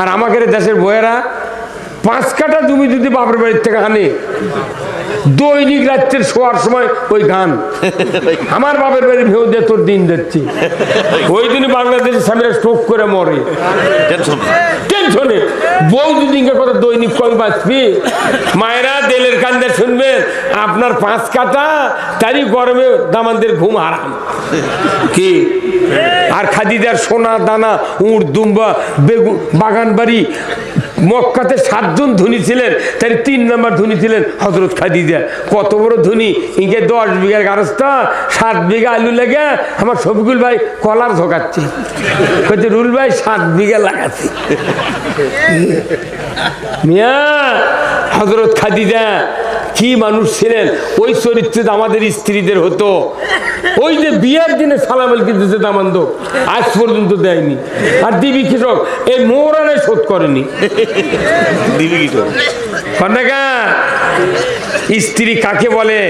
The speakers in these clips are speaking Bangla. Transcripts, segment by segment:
আর আমাদের দেশের বইয়েরা পাঁচ কাটা জমি যদি বাপের বাড়ির থেকে আনে দৈনিক রাত্রের শোয়ার সময় ওই গান আমার বাপের বাড়ি ভেউ দিয়ে তোর দিন যাচ্ছি। ওই দিনই বাংলাদেশের স্বামীরা স্ট্রোক করে মরে। টেনশন। বউ দুদিনকে কথা দৈনিক কম বাঁচবি মায়েরা দেলের কান্দে শুনবেন আপনার পাঁচ কাটা তারই গরমে দামানদের ঘুম হারাম। কি? আর খাদিজার সোনা, দানা, উঁট, দুম্বা, বেগু, বাগান বাড়ি, মক্কাতে সাতজন ধনী ছিলেন, তার তিন নম্বর ধনী ছিলেন হজরত খাদিজা। কত বড় ধনী? ইঙ্গে দশ বিঘার গারস্থা, সাত বিঘা আলু লেগে আমার শফিকুল ভাই কলার ঝোকাচ্ছে। বলছে রুল ভাই, সাত বিঘা লাগাচ্ছে মিয়া হজরত খাদিজা, কি মানুষ ছিলেন? ওই চরিত্র আমাদের স্ত্রীদের হতো। ওই যে বিয়ার দিনে সালামেল কিন্তু যে দামান্দ আজ পর্যন্ত দেয়নি। আর দিবি কৃষক এই মোহরানে শোধ করেনি। দিবি কৃষক। স্ত্রী কাকে বলে?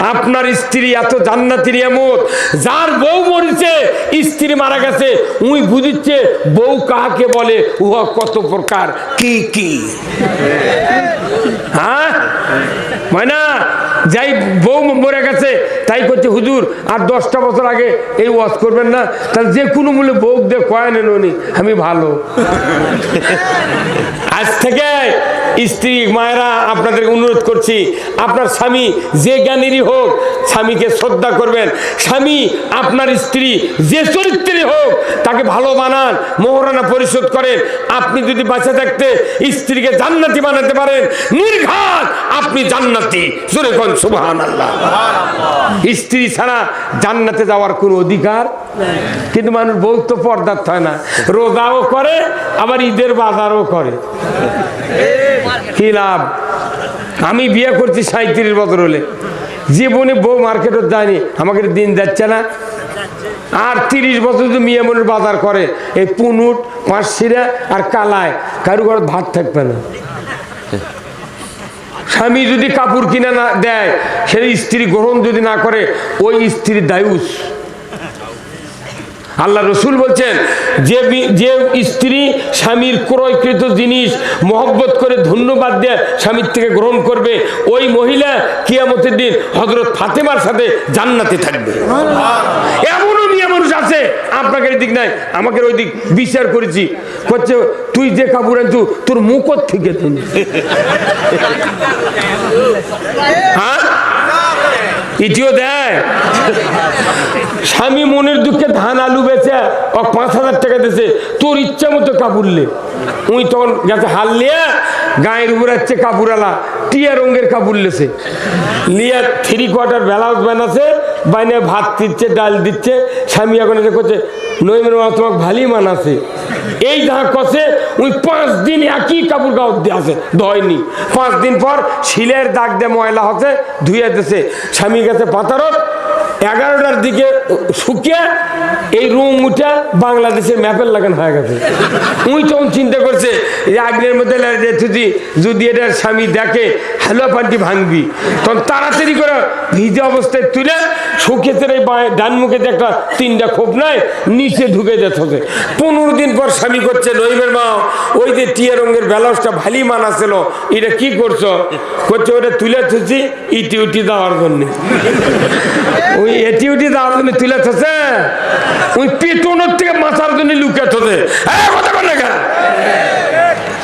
আপনার স্ত্রী এত জান্নাতি নিয়ামত, যার বউ মরিছে, স্ত্রী মারা গেছে, উই বুঝিচ্ছে বউ কাকে বলে? উহা, কত প্রকার। কি কি? হ্যাঁ? ময়না, যাই বউ মরে গেছে, তাই করছে, হুজুর, আর দশটা বছর আগে এই ওয়াজ করবেন না? তাহলে যে কোনো মূল্যে বউ দিয়ে কয় নেন উনি, আমি ভালো। স্ত্রী, মায়েরা আপনাদের অনুরোধ করছি, আপনার স্বামী যে জ্ঞানেরই হোক, স্বামীকে শ্রদ্ধা করবেন। স্বামী আপনার স্ত্রী যে চরিত্রেরই হোক, তাকে ভালো বানান, মোহরানা পরিশোধ করেন। আপনি যদি বাঁচে থাকতে স্ত্রীকে জান্নাতি বানাতে পারেন, নির্ঘাত আপনি জান্নাতি। জোরে কোন সুবহান আল্লাহ স্ত্রী ছাড়া জান্নাতে যাওয়ার কোনো অধিকার কিন্তু মানুষ বউ তো পর্দার হয় না। রোজাও করে, আবার ঈদের বাজারও করে। কি লাভ? আমি বিয়ে করছি সাঁত্রিশ বছর হলে। জীবনে বউ মার্কেটত যায়নি, আমাকে দিন যাচ্ছে না। আর তিরিশ বছর যদি মেয়ে মনের বাজার করে, এই পুনুট পাঁচশিরা আর কালায় কারু ঘর ভাত থাকবে না। স্বামী যদি কাপড় কিনে না দেয়, সেই স্ত্রী গ্রহণ যদি না করে, ওই স্ত্রী দায়ুস। আল্লাহ রসুল বলছেন যে যে স্ত্রী স্বামীর ক্রয়কৃত জিনিস মহব্বত করে ধন্যবাদ দিয়ে স্বামীর থেকে গ্রহণ করবে ওই মহিলা কিয়ামতের দিন হজরত ফাতেমার সাথে জান্নাতে থাকবে। এমনও মেয়ে মানুষ আছে আপনাকে দিক নাই আমাকে ওই দিক বিচার করেছি। করছে তুই যে কাপড় আনছু তোর মুখর থেকে তুমি হ্যাঁ? ইটিও দেয়। স্বামী মনের দুঃখে ধান আলু বেচে ও পাঁচ হাজার টাকা দিয়েছে। তোর ইচ্ছা মতো কাপড়লে উই তখন গেছে হাল লিয়া গায়ের উপর হচ্ছে কাপড়ালা টিয়া রঙের কাপড় লেছে। লিয়া থ্রি কোয়ার্টার ব্লাউজ বানাছে বাইনে ভাত দিচ্ছে, ডাল দিচ্ছে। স্বামী এখন এসে করছে নইমের মা তোমাকে ভালোই মানাছে। এই যাহা কষে ওই পাঁচ দিন একই কাপড় কাপড় দিয়ে আছে, ধয়নি। পাঁচ দিন পর শিলের দাগ দিয়ে ময়লা হচ্ছে, ধুয়ে দিছে। স্বামী গেছে পাতারত, এগারোটার দিকে শুকিয়ে এই রুম উঠে বাংলাদেশের ম্যাপের লাগানো হয়ে গেছে। উই তখন চিন্তা করছে যে আগের মধ্যে যদি যদি এটার স্বামী দেখে হ্যালো পান্টি ভাঙবি, তখন তাড়াতাড়ি করে ভিজে অবস্থায় তুলে শুকিয়েছে এই ডান মুখে একটা তিনটা খোপ নাই, নিচে ঢুকে যেতে পনেরো দিন পর স্বামী করছে নইমের মা, ওই যে টিয়া রঙের ব্লাউজটা ভালি মানাছিল এটা কি করছ? করছে, ওটা তুলে থুছি ইটি উটি দেওয়ার জন্য। ওই এটি উটি দেওয়ার জন্য তুলে থেছে ওই পেটনের থেকে মাথার জন্য লুকে থসে কথা বলে